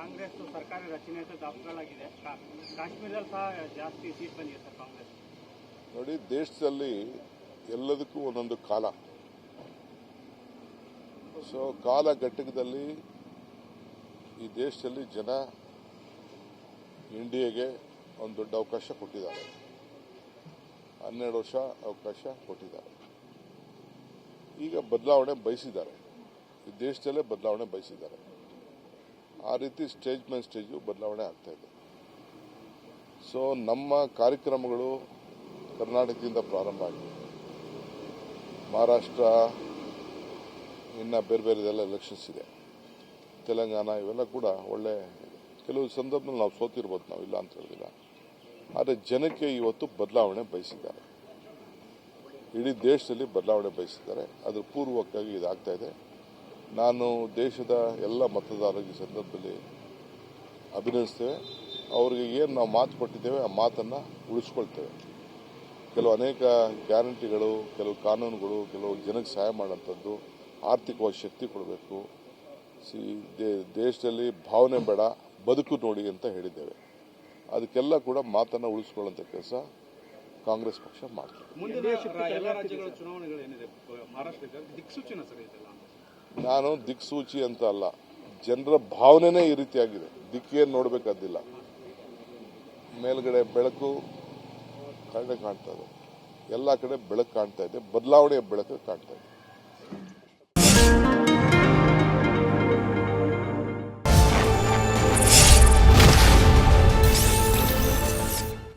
ಕಾಂಗ್ರೆಸ್ ಸರ್ಕಾರ ರಚನೆ ಕಾ- ಕಾಶ್ಮೀರದಲ್ಲಿ ಸಹ ಜಾಸ್ತಿ ಸೀಟ್ ಬಂದಿದೆ ಸರ್ ಕಾಂಗ್ರೆಸ್. ನೋಡಿ, ದೇಶದಲ್ಲಿ ಎಲ್ಲದಕ್ಕೂ ಒಂದೊಂದು ಕಾಲ. ಸೊ ಕಾಲ ಘಟಕದಲ್ಲಿ ಈ ದೇಶದಲ್ಲಿ ಜನ ಇಂಡಿಯಾಗೆ ಒಂದು ದೊಡ್ಡ ಅವಕಾಶ ಕೊಟ್ಟಿದ್ದಾರೆ. ಹನ್ನೆರಡು ವರ್ಷ ಅವಕಾಶ ಕೊಟ್ಟಿದ್ದಾರೆ. ಈಗ ಬದಲಾವಣೆ ಬಯಸಿದ್ದಾರೆ. ಈ ದೇಶದಲ್ಲೇ ಬದಲಾವಣೆ ಬಯಸಿದ್ದಾರೆ. ಆ ರೀತಿ ಸ್ಟೇಜ್ ಮೇಲೆ ಸ್ಟೇಜು ಬದಲಾವಣೆ ಆಗ್ತಾ ಇದೆ. ಸೊ ನಮ್ಮ ಕಾರ್ಯಕ್ರಮಗಳು ಕರ್ನಾಟಕದಿಂದ ಪ್ರಾರಂಭ ಆಗಿದೆ. ಮಹಾರಾಷ್ಟ್ರ, ಇನ್ನು ಬೇರೆ ಬೇರೆದೆಲ್ಲ ಎಲೆಕ್ಷನ್ಸ್ ಇದೆ. ತೆಲಂಗಾಣ ಇವೆಲ್ಲ ಕೂಡ ಒಳ್ಳೆ ಕೆಲವು ಸಂದರ್ಭದಲ್ಲಿ ನಾವು ಸೋತಿರ್ಬೋದು ನಾವು, ಇಲ್ಲ ಅಂತ ಹೇಳಿದಿಲ್ಲ. ಆದರೆ ಜನಕ್ಕೆ ಇವತ್ತು ಬದಲಾವಣೆ ಬಯಸಿದ್ದಾರೆ. ಇಡೀ ದೇಶದಲ್ಲಿ ಬದಲಾವಣೆ ಬಯಸಿದ್ದಾರೆ. ಅದ್ರ ಪೂರ್ವಕ್ಕಾಗಿ ಇದಾಗ್ತಾ ಇದೆ. ನಾನು ದೇಶದ ಎಲ್ಲ ಮತದಾರರಿಗೆ ಸಂದರ್ಭದಲ್ಲಿ ಅಭಿನಯಿಸ್ತೇವೆ ಅವರಿಗೆ ಏನು ನಾವು ಮಾತು ಕೊಟ್ಟಿದ್ದೇವೆ, ಆ ಮಾತನ್ನು ಉಳಿಸ್ಕೊಳ್ತೇವೆ. ಕೆಲವು ಅನೇಕ ಗ್ಯಾರಂಟಿಗಳು, ಕೆಲವು ಕಾನೂನುಗಳು, ಕೆಲವು ಜನಕ್ಕೆ ಸಹಾಯ ಮಾಡೋಂಥದ್ದು ಆರ್ಥಿಕವಾಗಿ ಶಕ್ತಿ ಕೊಡಬೇಕು. ಸಿ ದೇಶದಲ್ಲಿ ಭಾವನೆ ಬೇಡ, ಬದುಕು ನೋಡಿ ಅಂತ ಹೇಳಿದ್ದೇವೆ. ಅದಕ್ಕೆಲ್ಲ ಕೂಡ ಮಾತನ್ನು ಉಳಿಸ್ಕೊಳ್ಳೋಂಥ ಕೆಲಸ ಕಾಂಗ್ರೆಸ್ ಪಕ್ಷ ಮಾಡ್ತದೆ. ನಾನು ದಿಕ್ಸೂಚಿ ಅಂತ ಅಲ್ಲ, ಜನರ ಭಾವನೆನೇ ಈ ರೀತಿಯಾಗಿದೆ. ದಿಕ್ಕೇನು ನೋಡಬೇಕಾದಿಲ್ಲ ಮೇಲ್ಗಡೆ ಬೆಳಕು ಕಡೆ ಕಾಣ್ತಾ ಇದೆ. ಎಲ್ಲ ಕಡೆ ಬೆಳಕು ಕಾಣ್ತಾ ಇದೆ. ಬದಲಾವಣೆಯ ಬೆಳಕು ಕಾಣ್ತಾ ಇದೆ.